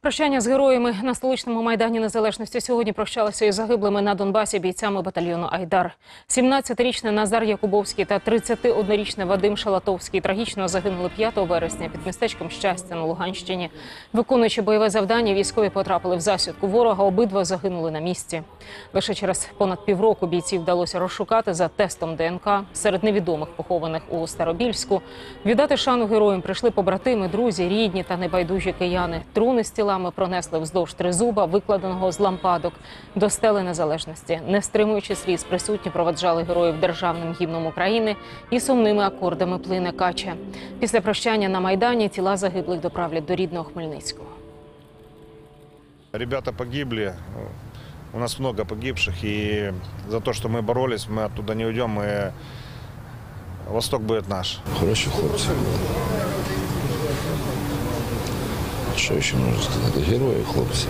Прощання з героями на столичному майдані незалежності сьогодні прощалися із загиблими на Донбасі бійцями батальйону Айдар. 17-річний Назар Якубовський та 31-річний Вадим Шалатовський трагічно загинули 5 вересня під містечком Щастя на Луганщині. Виконуючи бойове завдання, військові потрапили в засідку ворога. Обидва загинули на місці. Лише через понад півроку бійців вдалося розшукати за тестом ДНК серед невідомих похованих у Старобільську. Віддати шану героям прийшли побратими, друзі, рідні та небайдужі кияни. Труни з тілами пронесли вздовж тризуба, викладеного з лампадок до стели незалежності. Не стримуючи сліз, присутні проведжали героїв державним гімном України і сумними акордами плине кача. Після прощання на майдані тіла загиблих доправлять до рідного Хмельницького. Ребята погибли, у нас много погибших, и за то, что мы боролись, мы оттуда не уйдем, и Восток будет наш. Хороші хлопці. Що ще можу сказати? Герої хлопці.